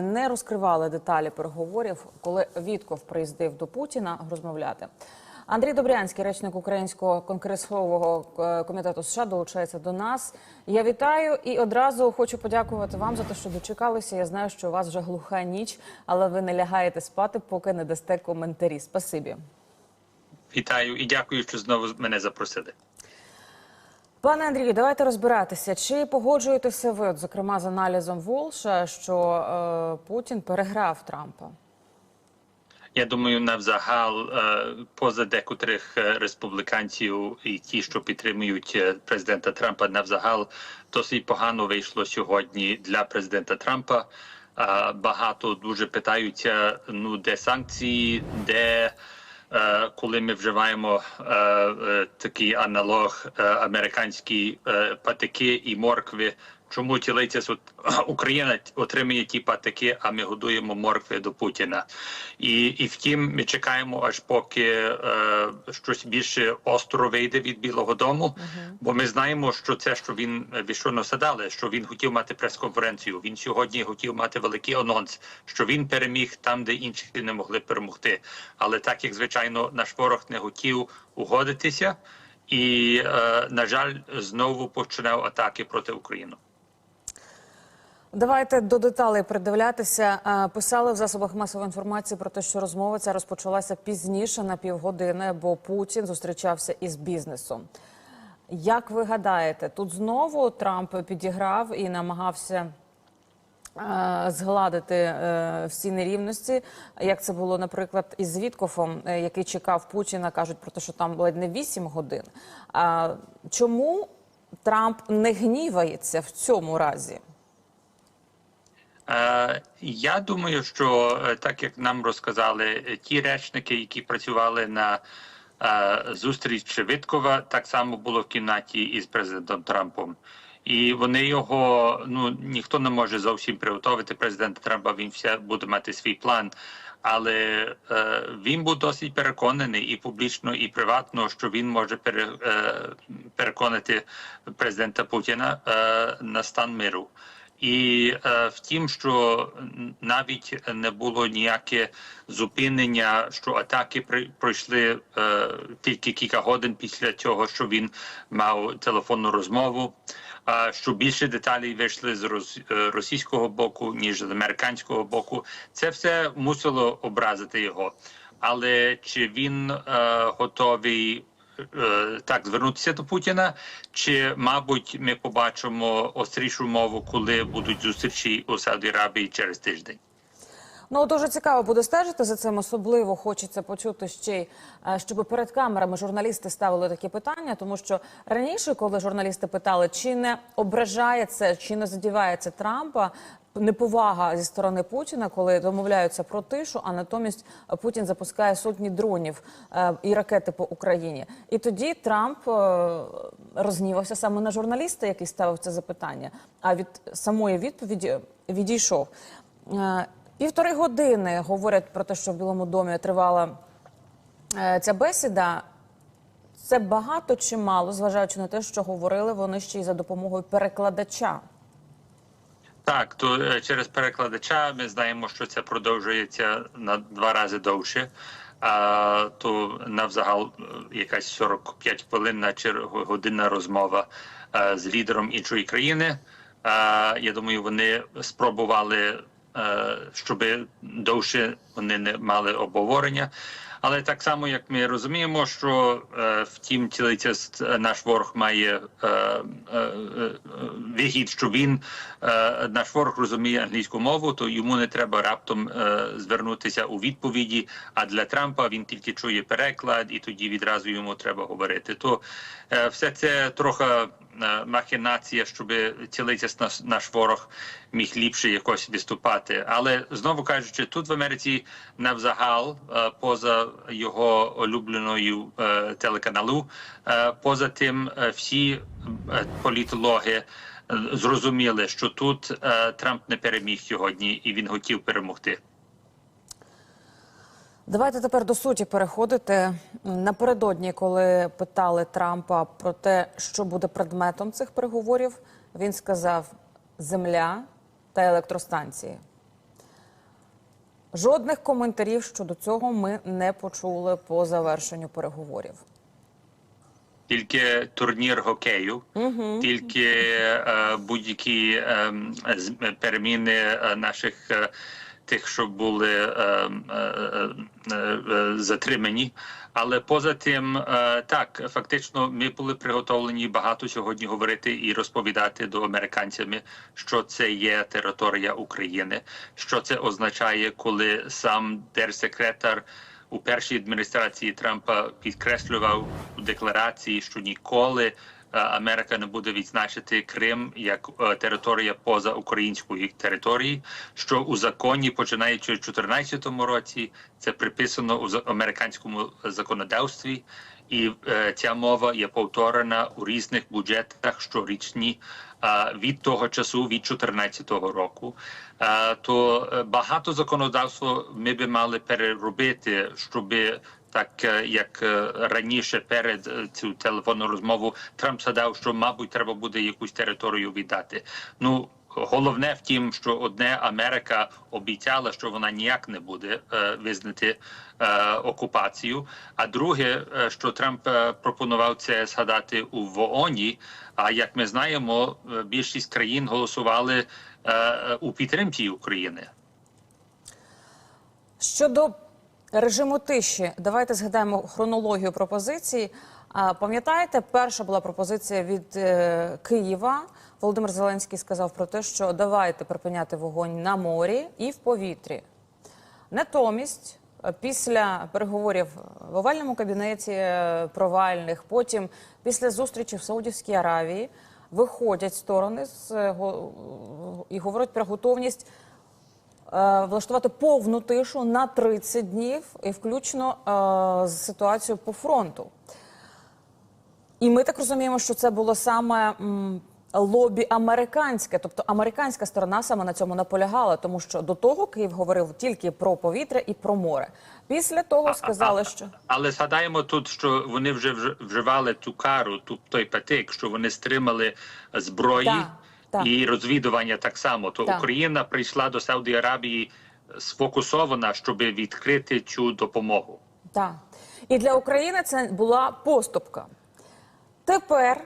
не розкривали деталі переговорів, коли Вітков приїздив до Путіна розмовляти. Андрій Добрянський, речник Українського конгресового е, комітету США, долучається до нас. Я вітаю і одразу хочу подякувати вам за те, що дочекалися. Я знаю, що у вас вже глуха ніч, але ви не лягаєте спати, поки не дасте коментарі. Спасибі. Вітаю і дякую, що знову мене запросили. Пане Андрію, давайте розбиратися. Чи погоджуєтеся ви, зокрема, з аналізом Волша, що е, Путін переграв Трампа? Я думаю, навзагал, е, поза декотрих е, республіканців і ті, що підтримують е, президента Трампа, навзагал досить погано вийшло сьогодні для президента Трампа. Багато дуже питаються: ну де санкції, де коли ми вживаємо е, е, такий аналог е, американські е, патики і моркви. Чому тілиться сут- Україна отримує ті патики, а ми годуємо моркви до Путіна? І, і втім, ми чекаємо, аж поки е, щось більше остро вийде від Білого Дому. Бо ми знаємо, що це, що він е, ви щойно садали, що він хотів мати прес-конференцію. Він сьогодні хотів мати великий анонс, що він переміг там, де інші не могли перемогти. Але так як звичайно наш ворог не хотів угодитися, і е, на жаль, знову починав атаки проти України. Давайте до деталей придивлятися. Е, Писали в засобах масової інформації про те, що розмова ця розпочалася пізніше на півгодини, бо Путін зустрічався із бізнесом. Як ви гадаєте, тут знову Трамп підіграв і намагався е, згладити е, всі нерівності, як це було, наприклад, із Віткофом, який чекав Путіна, кажуть про те, що там ледь не 8 годин. Чому Трамп не гнівається в цьому разі? Е, Я думаю, що е, так як нам розказали е, ті речники, які працювали на зустріч Виткова, так само було в кімнаті із президентом Трампом. І вони його ну ніхто не може зовсім приготувати президента Трампа. Він все буде мати свій план. Але е, він був досить переконаний і публічно, і приватно, що він може пере, е, переконати президента Путіна е, на стан миру. І е, втім, що навіть не було ніяке зупинення, що атаки при, пройшли е, тільки кілька годин після цього, що він мав телефонну розмову. А що більше деталей вийшли з роз, е, російського боку ніж з американського боку, це все мусило образити його. Але чи він е, готовий так звернутися до Путіна, чи мабуть ми побачимо острішу мову, коли будуть зустрічі у Сауді Арабії через тиждень? Ну дуже цікаво буде стежити за цим. Особливо хочеться почути ще й е, щоб перед камерами журналісти ставили такі питання, тому що раніше, коли журналісти питали, чи не ображає це, чи не задіває це Трампа. Неповага зі сторони Путіна, коли домовляються про тишу, а натомість Путін запускає сотні дронів е, і ракети по Україні. І тоді Трамп е, рознівався саме на журналіста, який ставив це запитання. А від самої відповіді відійшов. Півтори години говорять про те, що в Білому домі тривала е, ця бесіда. Це багато чи мало, зважаючи на те, що говорили вони ще й за допомогою перекладача. Так, то е, через перекладача ми знаємо, що це продовжується на два рази довше. А то навзагал е, якась 45 хвилинна чи годинна розмова з лідером іншої країни. Я думаю, вони спробували, щоб довше вони не мали обговорення. Але так само, як ми розуміємо, що е, втім цілиця с- наш ворог має е, е, е, вихід, що він е, наш ворог розуміє англійську мову, то йому не треба раптом е, звернутися у відповіді. А для Трампа він тільки чує переклад, і тоді відразу йому треба говорити. То е, все це трохи е, махінація, щоб цілиця наш, наш ворог міг ліпше якось виступати. Але знову кажучи, тут в Америці навзагал, е, поза його улюбленою е, телеканалу, е, поза тим, всі політологи зрозуміли, що тут е, Трамп не переміг сьогодні, і він хотів перемогти. Давайте тепер до суті переходити. Напередодні, коли питали Трампа про те, що буде предметом цих переговорів, він сказав земля та електростанції. Жодних коментарів щодо цього ми не почули по завершенню переговорів. Тільки турнір хокею, тільки е, будь-які е, переміни наших е, тих, що були е, е, е, е, затримані. Але поза тим, е, так фактично, ми були приготовлені багато сьогодні говорити і розповідати до американцями, що це є територія України, що це означає, коли сам держсекретар у першій адміністрації Трампа підкреслював у декларації, що ніколи Америка не буде відзначити Крим як е, територія поза української території. Що у законі, починаючи в 2014 році, це приписано у американському законодавстві, і е, ця мова є повторена у різних бюджетах щорічні е, від того часу, від 2014 року. Е, то е, багато законодавства ми би мали переробити, щоб так е, як е, раніше перед е, цю телефонну розмову Трамп сказав, що мабуть треба буде якусь територію віддати. Ну головне в тім, що одне Америка обіцяла, що вона ніяк не буде визнати окупацію. А друге, що Трамп пропонував це згадати у ВООНі. А як ми знаємо, більшість країн голосували у підтримці України. Щодо режиму тиші, давайте згадаємо хронологію пропозицій. Пам'ятаєте, перша була пропозиція від е, Києва. Володимир Зеленський сказав про те, що давайте припиняти вогонь на морі і в повітрі. Натомість, е, після переговорів в овальному кабінеті е, провальних, потім після зустрічі в Саудівській Аравії, виходять сторони з, і говорять про готовність влаштувати повну тишу на 30 днів, і включно е, з ситуацією по фронту. І ми так розуміємо, що це було саме лобі американське, тобто американська сторона саме на цьому наполягала, тому що до того Київ говорив тільки про повітря і про море. Після того сказали, що Але згадаємо тут, що вони вже вживали ту кару, ту той патик, що вони стримали зброї Так, так. і розвідування так само. То Так. Україна прийшла до Сауді Аравії сфокусована, щоб відкрити цю допомогу. Так. І для України це була поступка. Тепер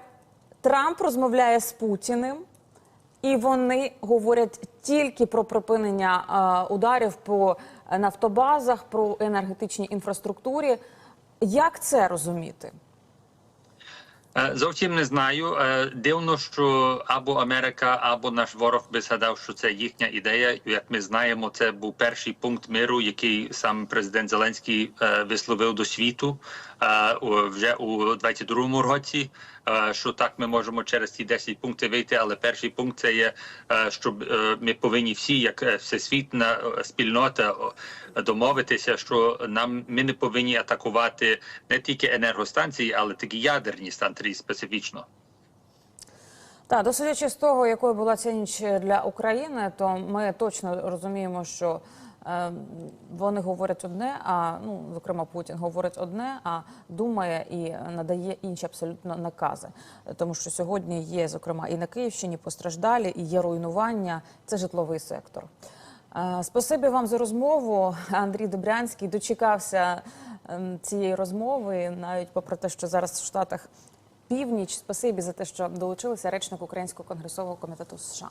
Трамп розмовляє з Путіним, і вони говорять тільки про припинення е, ударів по нафтобазах, про енергетичній інфраструктурі. Як це розуміти? Е, Зовсім не знаю. Е, Дивно, що або Америка, або наш ворог би згадав, що це їхня ідея. Як ми знаємо, це був перший пункт миру, який сам президент Зеленський е, висловив до світу вже у 22-му році. Що так ми можемо через ці 10 пунктів вийти, але перший пункт це є, щоб е, ми повинні всі, як е, всесвітна е, спільнота, домовитися, що нам ми не повинні атакувати не тільки енергостанції, але такі ядерні станції специфічно. Так, досудячи з того, якою була ця ніч для України, то ми точно розуміємо, що вони говорять одне, а ну зокрема Путін говорить одне, а думає і надає інші абсолютно накази. Тому що сьогодні є, зокрема, і на Київщині постраждалі, і є руйнування. Це житловий сектор. Е, Спасибі вам за розмову. Андрій Добрянський дочекався ем, цієї розмови, навіть попри те, що зараз в Штатах північ. Спасибі за те, що долучилися речник Українського конгресового комітету США.